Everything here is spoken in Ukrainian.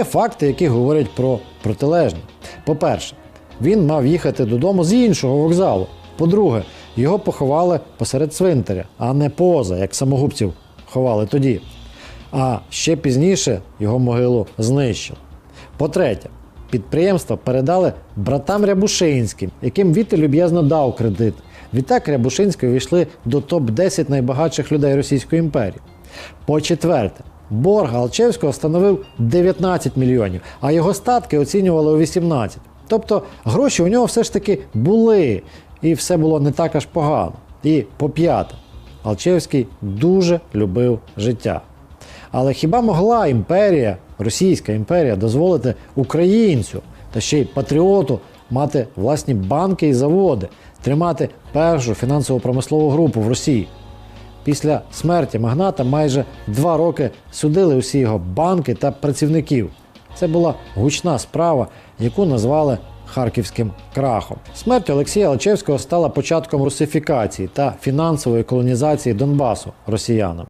Є факти, які говорять про протилежне. По-перше, він мав їхати додому з іншого вокзалу. По-друге, його поховали посеред цвинтаря, а не поза, як самогубців ховали тоді. А ще пізніше його могилу знищили. По-третє, підприємство передали братам Рябушинським, яким Вітер люб'язно дав кредит. Відтак Рябушинські увійшли до топ-10 найбагатших людей Російської імперії. По-четверте, борг Алчевського становив 19 мільйонів, а його статки оцінювали у 18. Тобто гроші у нього все ж таки були, і все було не так аж погано. І по-п'яте, Алчевський дуже любив життя. Але хіба могла імперія, Російська імперія, дозволити українцю та ще й патріоту мати власні банки і заводи, тримати першу фінансово-промислову групу в Росії? Після смерті магната майже два роки судили усі його банки та працівників. Це була гучна справа, яку назвали Харківським крахом. Смерть Олексія Алчевського стала початком русифікації та фінансової колонізації Донбасу росіянам.